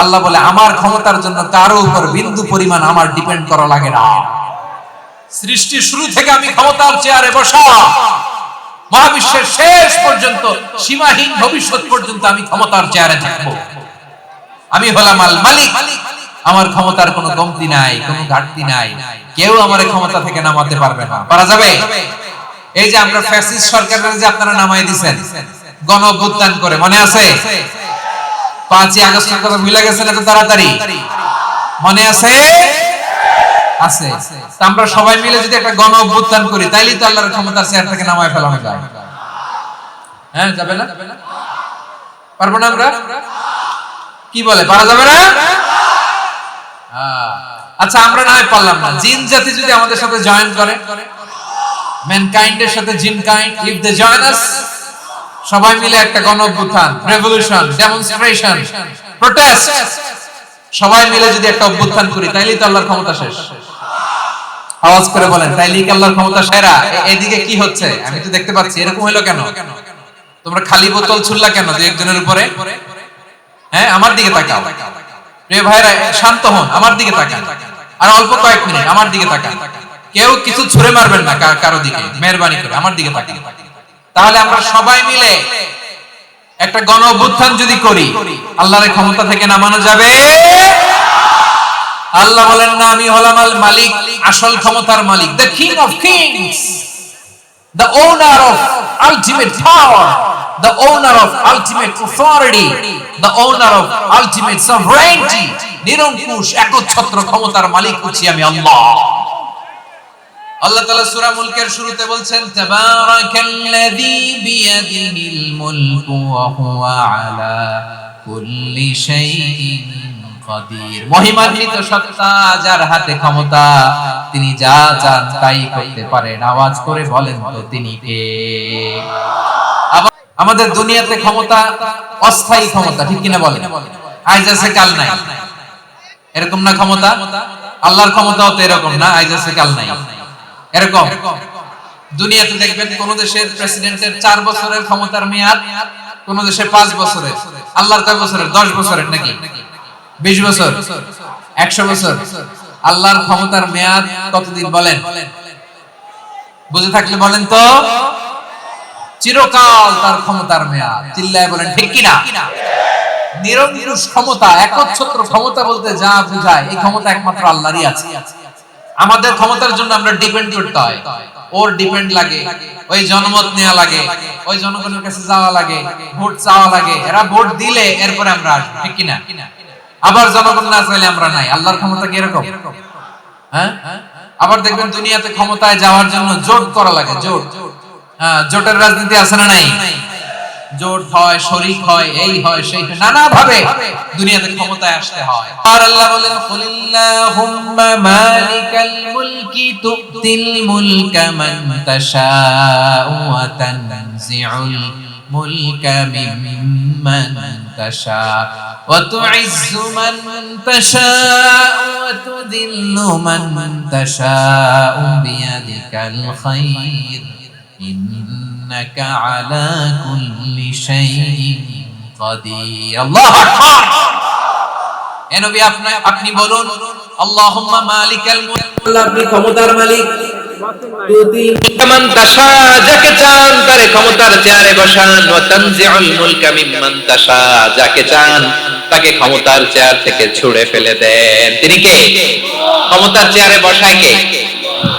আল্লাহ বলে, আমার ক্ষমতার জন্য কারও উপর বিন্দু পরিমাণ আমার ডিপেন্ড করা লাগে না। সৃষ্টি শুরু থেকে আমি ক্ষমতার চেয়ারে বসা। মহাবিশ্বের শেষ পর্যন্ত, সীমাহীন ভবিষ্যৎ পর্যন্ত আমি ক্ষমতার চেয়ারে থাকব। আমি হলাম আল মালিক। আমার ক্ষমতার কোনো কমতি নাই, কোনো ঘাটতি নাই। কেউ আমার ক্ষমতা থেকে নামাতে পারবে না। পারা যাবে? এই যে আমরা ফ্যাসিস্ট সরকারের যে আপনারা নামাই দিছেন গণ করে, মনে আছে? পাঁচই আগস্টের কথা ভুলে গেছেন এত তাড়াতাড়ি? মনে আছে? আছে। আমরা সবাই মিলে যদি একটা গণ অভ্যুত্থান করি তাইলেই তো আল্লাহর ক্ষমতার চেয়ার থেকে নামায় ফেলানো যায় হ্যাঁ যাবে না? পারব না আমরা? কি বলে পারা যাবে না? আহ, আচ্ছা আমরা না পারলাম না। জিন জাতি যদি আমাদের সাথে জয়েন করে ম্যানকাইন্ডের সাথে জিন kind if they join us সবাই মিলে একটা গণ অভ্যুত্থান রেভলিউশন ডেমনস্ট্রেশন প্রোটেস্ট সবাই মিলে যদি একটা অভ্যুত্থান করি, তাইলেই তো আল্লাহর ক্ষমতা শেষ। আওয়াজ করে বলেন, তাইলেই কি আল্লাহর ক্ষমতা সেরা? এদিকে কি হচ্ছে? আমি তো দেখতে পাচ্ছি, এরকম হলো কেন? তোমরা খালি বোতল ছুড়লা কেন দুই একজনের উপরে? হ্যাঁ আমার দিকে তাকাও। রে ভাইরা শান্ত হন, আমার দিকে তাকান। আর অল্প কয়েক মিনিট, আমার দিকে তাকান। কেউ কিছু ছুঁড়ে মারবেন না কারও দিকে। মেহরবানি করে, আমার দিকে তাকান। তাহলে আমরা সবাই মিলে একটা গণ অভ্যুত্থান যদি করি আল্লাহর ক্ষমতা থেকে নামানো যাবে? আল্লাহ বলেন না আমি হলাম আল মালিক আসল ক্ষমতার মালিক the king of kings the owner of ultimate power, the owner of ultimate authority, the owner of ultimate sovereignty, নিরঙ্কুশ একচ্ছত্র ক্ষমতার মালিক হচ্ছি আমি আল্লাহ। আল্লাহ তাআলা সূরা মুলকের শুরুতে বলছেন, তাবারাকাল্লাযী বিয়াদিহিল মুলকু ওয়া হুয়া আলা কুল্লি শাইইন কাদির। মহিমান্বিত সত্তা যার হাতে ক্ষমতা, তিনি যা চান তাই করতে পারেন। আওয়াজ করে বলেন তো তিনি কে? আমাদের দুনিয়াতে ক্ষমতা, অস্থায়ী ক্ষমতা, ঠিক কিনা বলেন? আজ আছে কাল নাই। এরকম না ক্ষমতা? আল্লাহর ক্ষমতাও তো এরকম না আজ আছে কাল নাই। এরকম। দুনিয়াতে দেখবেন কোন দেশের প্রেসিডেন্টের চার বছরের ক্ষমতার মেয়াদ, কোন দেশে পাঁচ বছরের। আল্লাহর কয় বছরের? দশ বছরের নাকি? বিশ বছর? একশো বছর? আল্লাহর ক্ষমতার মেয়াদ কতদিন বলেন? বুঝে থাকলে বলেন তো। চিরকাল তার ক্ষমতার মেয়াদ। চিল্লায় বলেন, ঠিক কিনা? নিরঙ্কুশ ক্ষমতা, একচ্ছত্র ক্ষমতা বলতে যা বোঝায়, এই ক্ষমতা একমাত্র আল্লাহরই আছে। আমাদের ক্ষমতার জন্য আমরা ডিপেন্ড করতে হয়। ওর ডিপেন্ড লাগে, ওই জনমত নেওয়া লাগে, ওই জনগণের কাছে যাওয়া লাগে, ভোট চাওয়া লাগে, এরা ভোট দিলে এরপরে আমরা আসব, ঠিক কিনা? আবার জনগণ না চাইলে আমরা নাই, আল্লাহর ক্ষমতা কি এরকম? হ্যাঁ? আবার দেখবেন দুনিয়াতে ক্ষমতায় যাওয়ার জন্য জোট করা লাগে, জোট। হ্যাঁ জোটের রাজনীতি আছে না নাই? জোট হয়, শরিক হয়, এই হয়, সেই নানা ভাবে দুনিয়াতে ক্ষমতায় আসতে হয়। আর আল্লাহ বলেন, কুলিল্লাহুম্মা মালিকাল মুলকি তুতিল মুলকা মান তাশাউ ওয়া তানজিউল মুলকা মিম্মান তাশা ওয়া তুইজ্জু মান তাশাউ ওয়া তুযিল্লু মান তাশাউ বিয়াদিকাল খায়র إنك على كل شيء قدير الله أكبر এ নবী আপনি আপনি বলুন আল্লাহুম্মা মালিকাল মুলক আল্লাহ আপনি ক্ষমতার মালিক তুতি মান তাশা যাকে চান তারে ক্ষমতার চেয়ারে বসান ওয়া তানজিউল মুলকা মিম্মান তাশা যাকে চান তাকে ক্ষমতার চেয়ার থেকে ছুঁড়ে ফেলে দেন তিনি কে ক্ষমতার চেয়ারে বসায় কে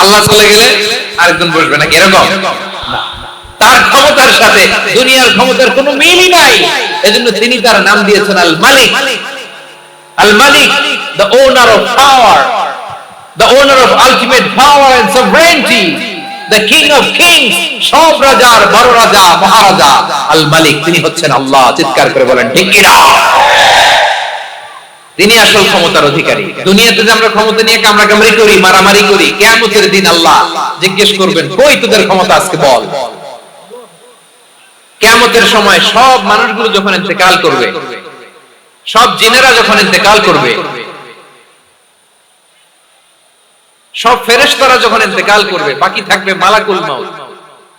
আল্লাহ চলে গেলে আরেকজন বসবে নাকি? এরকম? তার ক্ষমতার সাথে দুনিয়ার ক্ষমতার কোনো মিলই নাই। এজন্য তিনি তার নাম দিয়েছেন আল মালিক আল মালিক the owner of power the owner of ultimate power and sovereignty, the king of kings, সব রাজার বড় রাজা মহারাজা আল মালিক তিনি হচ্ছেন আল্লাহ। চিৎকার করে বলেন ঠিক কিনা? তিনি আসল ক্ষমতার অধিকারী। দুনিয়াতে যে আমরা ক্ষমতা নিয়ে কামড়া কামড়ি করি, মারামারি করি, কেয়ামতের দিন আল্লাহ জিজ্ঞেস করবেন, কই তোদের ক্ষমতা আজকে বল? কেয়ামতের সময় সব মানুষগুলো যখন ইন্তেকাল করবে, সব জিনেরা যখন ইন্তেকাল করবে, সব ফেরেশতারা যখন ইন্তেকাল করবে, বাকি থাকবে মালাকুল মাউত।